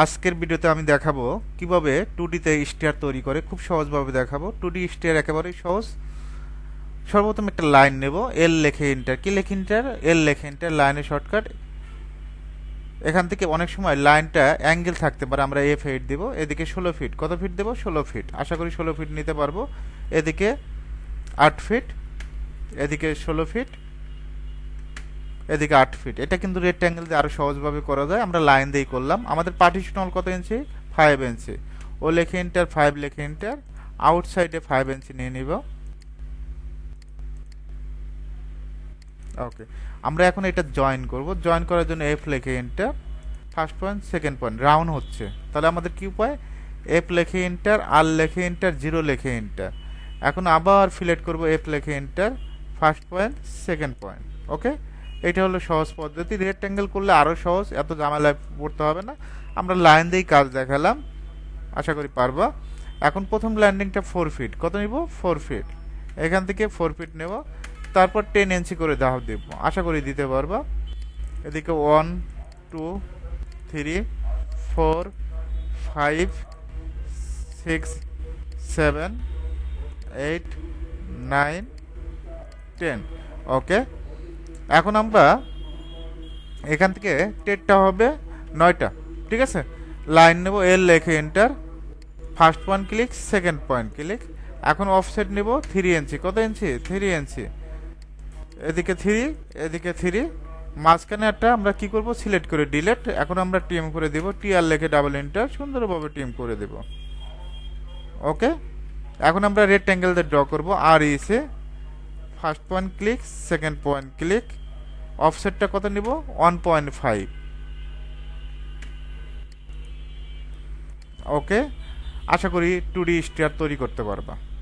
আজকের ভিডিওতে আমি দেখাবো কীভাবে টু ডিতে স্টেয়ার তৈরি করে খুব সহজভাবে দেখাবো। টু ডি স্টেয়ার একেবারেই সহজ। সর্বপ্রথম একটা লাইন নেব। এল লেখে ইন্টার কি লেখে ইন্টার এল লেখে ইন্টার লাইনের শর্টকাট এখান থেকে অনেক সময় লাইনটা অ্যাঙ্গেল থাকতে পারে, আমরা এ এইট দেবো। এদিকে ষোলো ফিট কত ফিট দেবো? ষোলো ফিট আশা করি ষোলো ফিট নিতে পারব। এদিকে আট ফিট এদিকে ষোলো ফিট এদিকে আট ফিট এটা কিন্তু রেক্ট্যাঙ্গেল দিয়ে আরও সহজভাবে করা যায়। আমরা লাইন দিয়েই করলাম। আমাদের পার্টিশন হল কত ইঞ্চি ফাইভ ইঞ্চি ও লেখে ইন্টার ফাইভ লেখে ইন্টার আউটসাইডে ফাইভ ইঞ্চি নিয়ে নিব। ওকে আমরা এখন এটা জয়েন করব। জয়েন করার জন্য এফ লেখে enter first point second point round হচ্ছে। তাহলে আমাদের কি উপায়? এফ লেখে ইন্টার আর লেখে ইন্টার জিরো লেখে ইন্টার এখন আবার ফিলেট করব এফ লেখে enter first point second point okay এটা হলো সহজ পদ্ধতি। রেক্ট্যাঙ্গেল করলে আরও সহজ, এত ঝামেলায় পড়তে হবে না। আমরা লাইন দিয়েই কাজ দেখালাম। আশা করি পারবা। এখন প্রথম ল্যান্ডিংটা ফোর ফিট কত নিব? ফোর ফিট এখান থেকে ফোর ফিট নেব। তারপর টেন ইঞ্চি করে দাহ দেব। আশা করি দিতে পারবা। এদিকে one two three four five six seven eight nine ten okay এখন আমরা এখান থেকে টেটটা হবে নয়টা, ঠিক আছে? লাইন নেব এল লেখে enter first point click second point click এখন অফসেট নেব থ্রি ইঞ্চি কত ইঞ্চি থ্রি ইঞ্চি এদিকে থ্রি এদিকে থ্রি মাঝখানে একটা আমরা কি করব? সিলেক্ট করে ডিলেট এখন আমরা টিম করে দেব টি আর লেখে ডাবল এন্টার সুন্দরভাবে টিম করে দেব। ওকে এখন আমরা রেক্ট্যাঙ্গেল দিয়ে ড্র করব আর ইসে first point click second point click অফসেটটা কত নিব? ওয়ান পয়েন্ট ফাইভ ওকে আশা করি টু ডি স্টিয়ার তৈরি করতে পারবা।